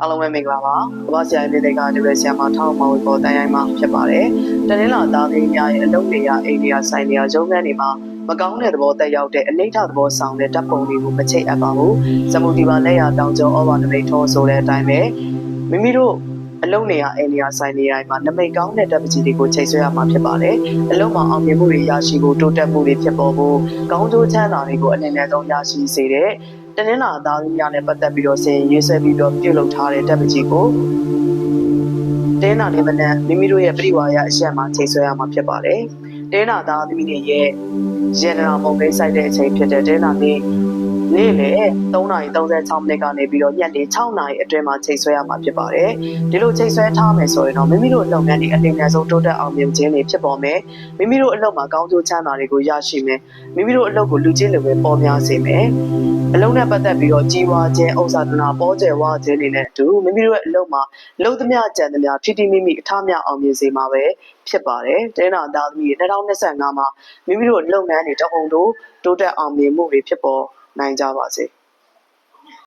အားလုံးပဲမင်္ဂလာပါ။ဘာဆရာလေးတွေကဒီလိုဆရာမထောက်မဝေပေါ်တန်ရိုင်းမှာဖြစ်ပါတယ်။တနင်္လာသားလေးများရဲ့အလုပ်တွေရအိန္ဒိယဆိုင်တွေရရုံးခန်းတွေမှာမကောင်းတဲ့သဘောတက်ရောက်တဲ့အနိဋ္ဌသဘောဆောင်တဲ့တပ်ပုံတွေကိုမချိတ်အပ်ပါဘူး။ဇမူတီပါလက်ရတောင်ကျော်ဩဘာနမိတ်ထောဆိုတဲ့အတိုင်းပဲမိမိတို့အလုံးနေရအိန္ဒိယဆိုင်တွေတိုင်းမှာနမိတ်ကောင်းတဲ့တပ်ပကြီးတွေကိုချိန်ဆွဲရမှာဖြစ်ပါတယ်။အလုံးမှာအောင်မြင်မှုတွေရရှိဖို့တိုးတက်မှုတွေဖြစ်ပေါ်ဖို့ကောင်းကျိုးချမ်းသာတွေကိုအနေနဲ့ဆုံးရရှိစေတဲ့ တနင်္လာသားလူများနဲ့ပတ်သက်ပြီးတော့ဆင်ရေးဆွဲပြီးတော့ပြုလုပ်ထားတဲ့တပ်ပကြီးကိုတင်းနာနေမနဲ့မိမိတို့ရဲ့ပြိဝါရအရှက်မှာချိန်ဆွဲရမှာဖြစ်ပါတယ်။တင်းနာသားသမီးတွေရဲ့ရေနရာမုံကိဆိုင်တဲ့အချိန်ဖြစ်တဲ့တင်းနာနေ နေ့လေ3:36မိနစ်ကနေပြီးတော့ညနေ6နာရီအတွင်းမှာချိန်ဆွဲရမှာဖြစ်ပါတယ်။ဒီလိုချိန်ဆွဲထားမယ်ဆိုရင်တော့မိမိတို့လုပ်ငန်းတွေအလင်းငယ်ဆုံးတိုးတက်အောင်မြင်ခြင်းတွေဖြစ်ပေါ်မယ်။မိမိတို့အလုပ်မှာကောင်းကျိုးချမ်းသာတွေကိုရရှိမယ်။မိမိတို့အလုပ်ကိုလူချင်းလိုပဲပေါ်များစေမယ်။အလုံးနဲ့ပတ်သက်ပြီးတော့ကြီးဝါခြင်းဥစ္စာဒနာပေါ်ကျယ်ဝခြင်းတွေနဲ့အတူမိမိတို့ရဲ့အလုပ်မှာလုံသမျှကြံသမျှထိတိမိမိအထမြောက်အောင်မြင်စေမှာပဲဖြစ်ပါတယ်။တဲနာသားသမီး2025မှာမိမိတို့လုပ်ငန်းတွေတဟုန်တို့တိုးတက်အောင်မြင်မှုတွေဖြစ်ပေါ် နိုင်ကြပါစေ။